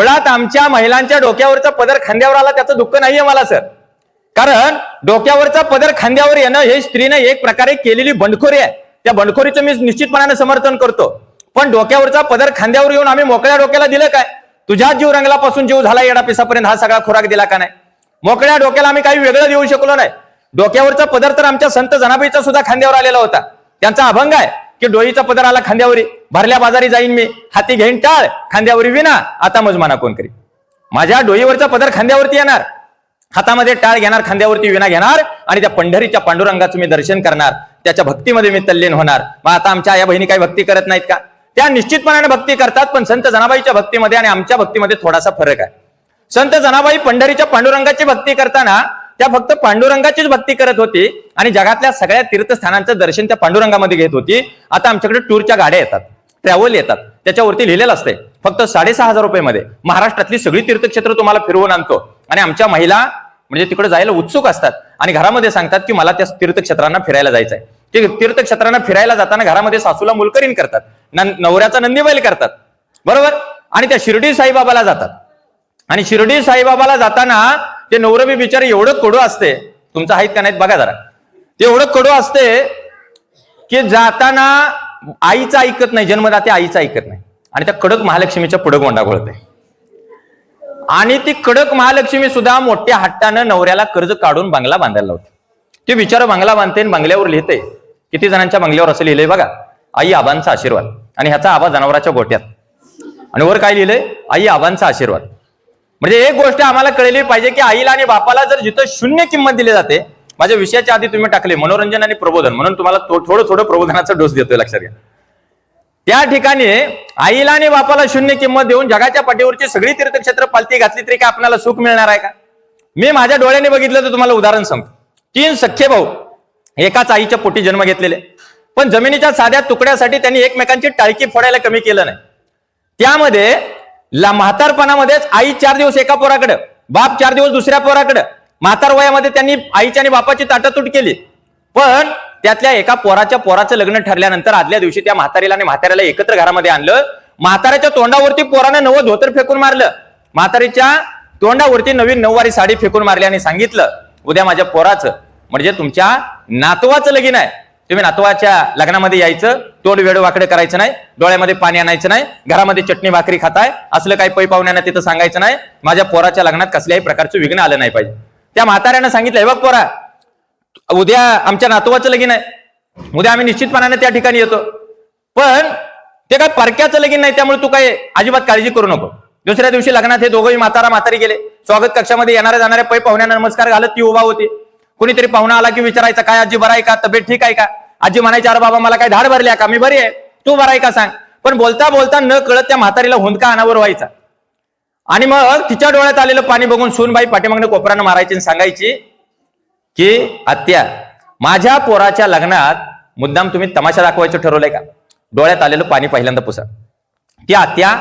मुळात आमच्या महिलांच्या डोक्यावरचा पदर खांद्यावर आला त्याचं दुःख नाहीये मला सर. कारण डोक्यावरचा पदर खांद्यावर येणं हे स्त्रीने एक प्रकारे केलेली बंडखोरी आहे. त्या बंडखोरीचं मी निश्चितपणाने समर्थन करतो. पण डोक्यावरचा पदर खांद्यावर येऊन आम्ही मोकळ्या डोक्याला दिलं काय? तुझ्या जीव रंगलापासून जीव झाला येडा पिसापर्यंत हा सगळा खोराक दिला का नाही? मोकळ्या डोक्याला आम्ही काही वेगळं देऊ शकलो नाही. डोक्यावरचा पदर तर आमच्या संत जनाबाईचा सुद्धा खांद्यावर आलेला होता. त्यांचा अभंग आहे की डोईचा पदर आला खांद्यावरी. भरल्या बाजारी जाईन मी. हाती घेईन टाळ खांद्यावरी विना आता मजमाना कोण करी माझ्या डोईवरचा पदर खांद्यावरती येणार. हातामध्ये टाळ घेणार खांद्यावरती विना घेणार आणि त्या पंढरीच्या पांडुरंगाचं मी दर्शन करणार. त्याच्या भक्तीमध्ये मी तल्लीन होणार. मग आता आमच्या आया बहिणी काही भक्ती करत नाहीत का? त्या निश्चितपणाने भक्ती करतात पण संत जनाबाईच्या भक्तीमध्ये आणि आमच्या भक्तीमध्ये थोडासा फरक आहे. संत जनाबाई पंढरीच्या पांडुरंगाची भक्ती करताना त्या फक्त पांडुरंगाचीच भक्ती करत होती आणि जगातल्या सगळ्या तीर्थस्थानांचं दर्शन त्या पांडुरंगामध्ये घेत होती. आता आमच्याकडे टूरच्या गाड्या येतात. ट्रॅव्हल येतात. त्याच्यावरती लिहिलेलं असते फक्त साडेसहा हजार रुपये मध्ये महाराष्ट्रातली सगळी तीर्थक्षेत्र तुम्हाला फिरवून आणतो. आणि आमच्या महिला म्हणजे तिकडे जायला उत्सुक असतात. आणि घरामध्ये सांगतात की मला त्या तीर्थक्षेत्रांना फिरायला जायचं आहे ते तीर्थक्षेत्रांना फिरायला जाताना घरामध्ये सासूला मुलकरीन करतात. नवऱ्याचा नंदीबैल करतात. बरोबर? आणि त्या शिर्डी साईबाबाला जातात. आणि शिर्डी साईबाबाला जाताना ते नवरबी बिचारे एवढं कडू असते. तुमचं आहेत का नाहीत बघा जरा. ते एवढं कडू असते की जाताना आईचं ऐकत नाही जन्मदाते आईचं ऐकत नाही. आणि त्या कडक महालक्ष्मीच्या पुढं गोंडा आणि ती कडक महालक्ष्मी सुद्धा मोठ्या हट्टानं नवऱ्याला कर्ज काढून बंगला बांधायला लावते. ते विचार बंगला बांधते आणि बंगल्यावर लिहिते. किती जणांच्या बंगल्यावर असं लिहिलंय बघा. आई आबांचा आशीर्वाद. आणि ह्याचा आबा जनावराच्या गोट्यात. आणि वर काय लिहिलंय? आई आबांचा आशीर्वाद. म्हणजे एक गोष्ट आम्हाला कळली पाहिजे की आईला आणि बापाला जर जिथं शून्य किंमत दिली जाते माझ्या विषयाच्या आधी तुम्ही टाकले मनोरंजन आणि प्रबोधन. म्हणून तुम्हाला थोडं थोडं प्रबोधनाचा डोस देतोय लक्षात घ्या. त्या ठिकाणी आईला आणि बापाला शून्य किंमत देऊन जगाच्या पाठीवरची सगळी तीर्थक्षेत्र पालती घातली तरी काय आपल्याला सुख मिळणार आहे का? मी माझ्या डोळ्याने बघितलं तर तुम्हाला उदाहरण सांगतो. तीन सख्खे भाऊ एकाच आईच्या पोटी जन्म घेतलेले. पण जमिनीच्या साध्या तुकड्यासाठी त्यांनी एकमेकांची टाळकी फोडायला कमी केलं नाही. त्यामध्ये ला म्हातारपणामध्येच आई चार दिवस एका पोराकडं बाप चार दिवस दुसऱ्या पोराकडं म्हातार वयामध्ये त्यांनी आईची आणि बापाची ताटातूट केली. पण त्यातल्या एका पोराच्या पोराचं लग्न ठरल्यानंतर आदल्या दिवशी त्या म्हातारीला आणि म्हाताऱ्याला एकत्र घरामध्ये आणलं. म्हाताऱ्याच्या तोंडावरती पोरानं नवं धोतर फेकून मारलं. म्हातारीच्या तोंडावरती नवीन नऊवारी साडी फेकून मारली आणि सांगितलं उद्या माझ्या पोराचं म्हणजे तुमच्या नातवाचं लगीन आहे. तुम्ही नातवाच्या लग्नामध्ये यायचं तोड वेळ वाकडे करायचं नाही डोळ्यामध्ये पाणी आणायचं नाही घरामध्ये चटणी भाकरी खाताय असलं काही पै पाहुण्यांना तिथं सांगायचं नाही. माझ्या पोराच्या लग्नात कसल्याही प्रकारचं विघ्न आलं नाही पाहिजे. त्या म्हाताऱ्यानं सांगितलं बघ पोरा उद्या आमच्या नातवाचं लगीन आहे. उद्या आम्ही निश्चितपणाने त्या ठिकाणी येतो. पण ते काय परक्याचं लगीन नाही त्यामुळे तू काय अजिबात काळजी करू नको. दुसऱ्या दिवशी लग्नात हे दोघंही म्हातारा म्हातारी गेले. स्वागत कक्षामध्ये येणाऱ्या जाणाऱ्या पै पाहुण्यांना नमस्कार घालत ती उभा होती. कुणीतरी पाहुणा आला की विचारायचा काय आजी बरा आहे का? तब्येत ठीक आहे का? आजी म्हणायची अरे बाबा मला काय धाड भरली आहे का? मी बरी आहे. तू बरा आहे का सांग? पण बोलता बोलता न कळत त्या म्हातारीला हुंदका अनावर व्हायचा. आणि मग तिच्या डोळ्यात आलेलं पाणी बघून सूनबाई पाठीमागनं कोपरानं मारायची आणि सांगायची की आत्या माझ्या पोराच्या लग्नात मुद्दाम तुम्ही तमाशा दाखवायचं ठरवलंय का? डोळ्यात आलेलं पाणी पहिल्यांदा पुसा. ती आत्या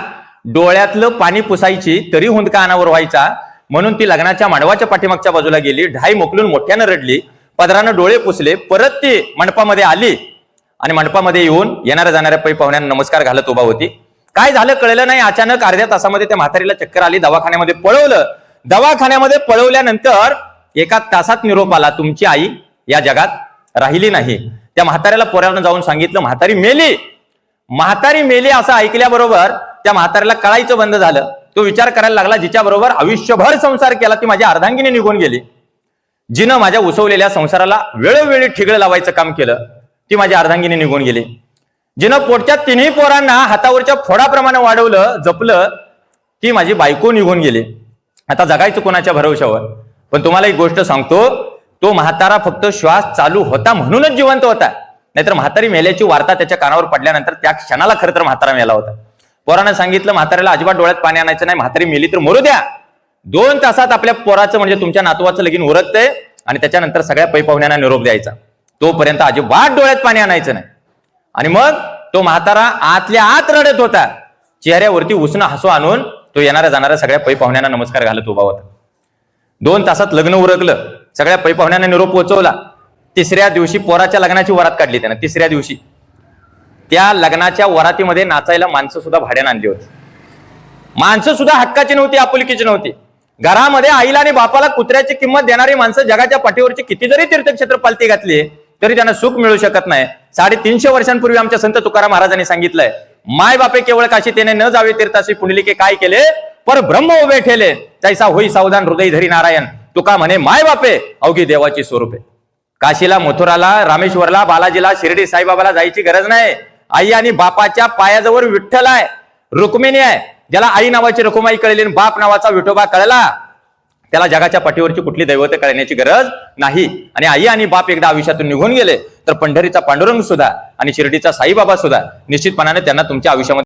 डोळ्यातलं पाणी पुसायची तरी हुंदका अनावर व्हायचा म्हणून ती लग्नाच्या मांडवाच्या पाठीमागच्या बाजूला गेली ढाई मोकलून मोठ्यानं रडली पदरानं डोळे पुसले परत ती मंडपामध्ये आली आणि मंडपामध्ये येऊन येणाऱ्या जाणाऱ्या पै पाहुण्यांना नमस्कार घालत उभा होती. काय झालं कळलं नाही. अचानक अर्ध्या तासामध्ये त्या म्हातारीला चक्कर आली दवाखान्यामध्ये पळवलं. दवाखान्यामध्ये पळवल्यानंतर एका तासात निरोप आला तुमची आई या जगात राहिली नाही. त्या म्हाताऱ्याला पोऱ्यानं जाऊन सांगितलं म्हातारी मेली. म्हातारी मेली असं ऐकल्याबरोबर त्या म्हाताऱ्याला कळायचं बंद झालं. तो विचार करायला लागला जिच्या बरोबर आयुष्यभर संसार केला ती माझ्या अर्धांगिनी निघून गेली. जिनं माझ्या उसवलेल्या संसाराला वेळोवेळी ठिगळं लावायचं काम केलं ती माझ्या अर्धांगिनी निघून गेली. जिनं पोटच्या तिन्ही पोरांना हातावरच्या फोडाप्रमाणे वाढवलं जपलं ती माझी बायको निघून गेली. आता जगायचं कोणाच्या भरवशावर? पण तुम्हाला एक गोष्ट सांगतो तो म्हातारा फक्त श्वास चालू होता म्हणूनच जिवंत होता. नाहीतर म्हातारी मेल्याची वार्ता त्याच्या कानावर पडल्यानंतर त्या क्षणाला खरं तर म्हातारा मेला होता. पोरानं सांगितलं म्हाताऱ्याला अजिबात डोळ्यात पाणी आणायचं नाही म्हातारी मेली तर मरू द्या. दोन तासात आपल्या पोराचं म्हणजे तुमच्या नातवाचं लगीन उरकतंय आणि त्याच्यानंतर सगळ्या पैपाहुण्यांना निरोप द्यायचा. तोपर्यंत अजिबात डोळ्यात पाणी आणायचं नाही. आणि मग तो म्हातारा आतल्या आत रडत होता. चेहऱ्यावरती उसणं हसू आणून तो येणाऱ्या जाणाऱ्या सगळ्या पै पाहुण्यांना नमस्कार घालत उभा होता. दोन तासात लग्न उरकलं. सगळ्या पै पाहुण्यांना निरोप पोहोचवला तिसऱ्या दिवशी पोराच्या लग्नाची वरात काढली त्यानं तिसऱ्या दिवशी. त्या लग्नाच्या वरातीमध्ये नाचायला माणसं सुद्धा भाड्यानं आणली होती. माणसं सुद्धा हक्काची नव्हती आपुलकीची नव्हती. घरामध्ये आईला आणि बापाला कुत्र्याची किंमत देणारी माणसं जगाच्या पाठीवरची किती जरी तीर्थक्षेत्र पालती घातली तरी त्यांना सुख मिळू शकत नाही. साडेतीनशे वर्षांपूर्वी आमच्या संत तुकाराम महाराजांनी सांगितलंय माय बापे केवळ काशी तेने न जावे तीर्थाशी पुंडलिके काय केले? पर ब्रह्म उभे ठेले तैसा होई सावधान हृदय धरी नारायण. तुका म्हणे माय बापे अवघी देवाची स्वरूपे. काशीला मथुराला रामेश्वरला बालाजीला शिर्डी साईबाबाला जायची गरज नाही. आई आणि बापाच्या पायाजवळ विठ्ठल आहे रुक्मिणी आहे. ज्याला आई नावाची रुकुमाई कळली आणि बाप नावाचा विठोबा कळला त्याला जगाच्या पाठीवरची कुठली दैवत करण्याची गरज नाही. आणि आई आणि बाप एकदा आयुष्यातून निघून गेले तर पंढरीचा पांडुरंग सुद्धा आणि शिर्डीचा साईबाबा सुद्धा निश्चितपणाने त्यांना तुमच्या आयुष्यामध्ये